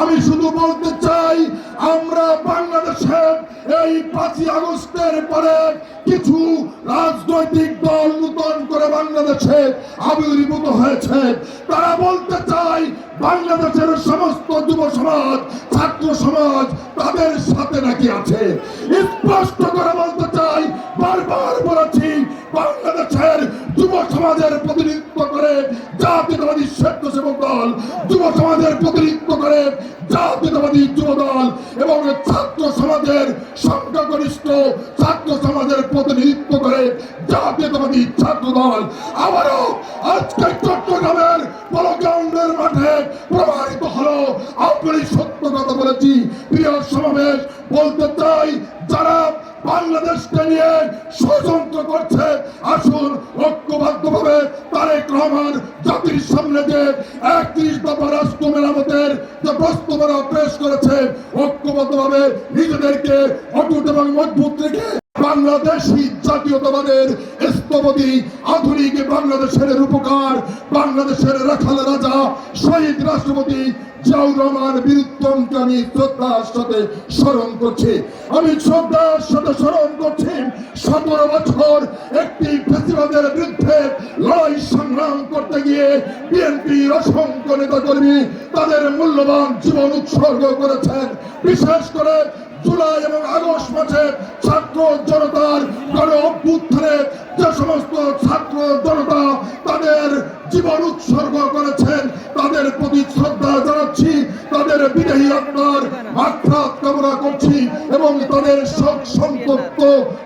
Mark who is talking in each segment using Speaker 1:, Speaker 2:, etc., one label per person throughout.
Speaker 1: আমি শুধু বলতে চাই, আমরা বাংলাদেশের এই পাঁচই আগস্টের পরে কিছু রাজনৈতিক দল নূতন করে বাংলাদেশে আবির্ভূত হয়েছে। তারা বলতে চাই, বাংলাদেশের সমস্ত যুব সমাজ, ছাত্র সমাজ তাদের সাথে নাকি আছে। স্পষ্ট সমাজের প্রতিনিধিত্ব করে জাতীয়তাবাদী স্বেচ্ছাসেবক দল, যুব সমাজের প্রতিনিধিত্ব করে জাতীয়তাবাদী যুব দল এবং ছাত্র সমাজের সংখ্যাগরিষ্ঠ ছাত্র সমাজের প্রতিনিধিত্ব করে জাতীয়তাবাদী ছাত্র দল। আবারও আজকে চট্টগ্রামের পলগ্রাউন্ডের মাঠে প্রমাণিত হলো আপনি সত্য কথা বলেছি। প্রিয় সমাবেশ, বলতে চাই, যারা বাংলাদেশকে নিয়ে ষড়যন্ত্র করছে। আসুন ঐক্যবদ্ধভাবে তারেক রহমান জাতির সামনে যে একত্রিশ দফা রাষ্ট্র মেরামতের যে প্রস্তাবনা পেশ করেছে, ঐক্যবদ্ধভাবে নিজেদেরকে অটুট এবং মজবুত রেখে বাংলাদেশি জাতীয়তাবাদের স্থপতি, আধুনিক বাংলাদেশের রূপকার, বাংলাদেশের রাখাল রাজা, শহীদ রাষ্ট্রপতি জিয়াউর রহমান বীরুত্তমকে আমি শ্রদ্ধার সাথে স্মরণ করছি। আমি শ্রদ্ধার সাথে স্মরণ করছি। সতেরো বছর একটি ফেসিবাদের বিরুদ্ধে লড়াই সংগ্রাম করতে গিয়ে বিএনপির অসংখ্য নেতা কর্মী তাদের মূল্যবান জীবন উৎসর্গ করেছেন। বিশেষ করে জুলাই এবং আগস্ট মাসে ছাত্র জনতার গণ অভ্যুত্থানে যে সমস্ত ছাত্র জনতা তাদের জীবন উৎসর্গ করেছেন, তাদের প্রতি শ্রদ্ধা তাদের বিদেহী আত্মার মাত্রা কামনা করছি এবং তাদের শোক সন্তপ্ত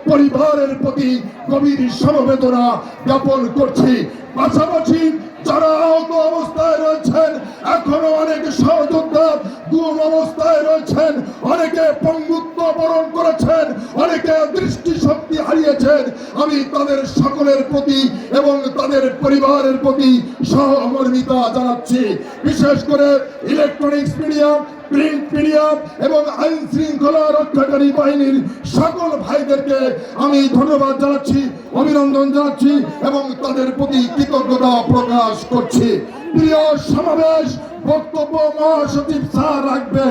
Speaker 1: পরিবারের প্রতি গভীর সমবেদনা জ্ঞাপন করছি। পাশাপাশি যারা আহত অবস্থায় রয়েছেন, এখনও অনেক সহযোদ্ধা গুম অবস্থায় রয়েছেন, অনেকে পঙ্গুত্ব তাদের সকলের প্রতি এবং তাদের পরিবারের প্রতি সহমর্মিতা জানাচ্ছি। বিশেষ করে ইলেকট্রনিক্স মিডিয়া প্রিন্ট এবং আইন শৃঙ্খলা রক্ষাকারী বাহিনীর সকল ভাইদেরকে আমি ধন্যবাদ জানাচ্ছি, অভিনন্দন জানাচ্ছি এবং তাদের প্রতি কৃতজ্ঞতা প্রকাশ করছি। প্রিয় সমাবেশ বক্তব্য মহাসচিব স্যার রাখবেন।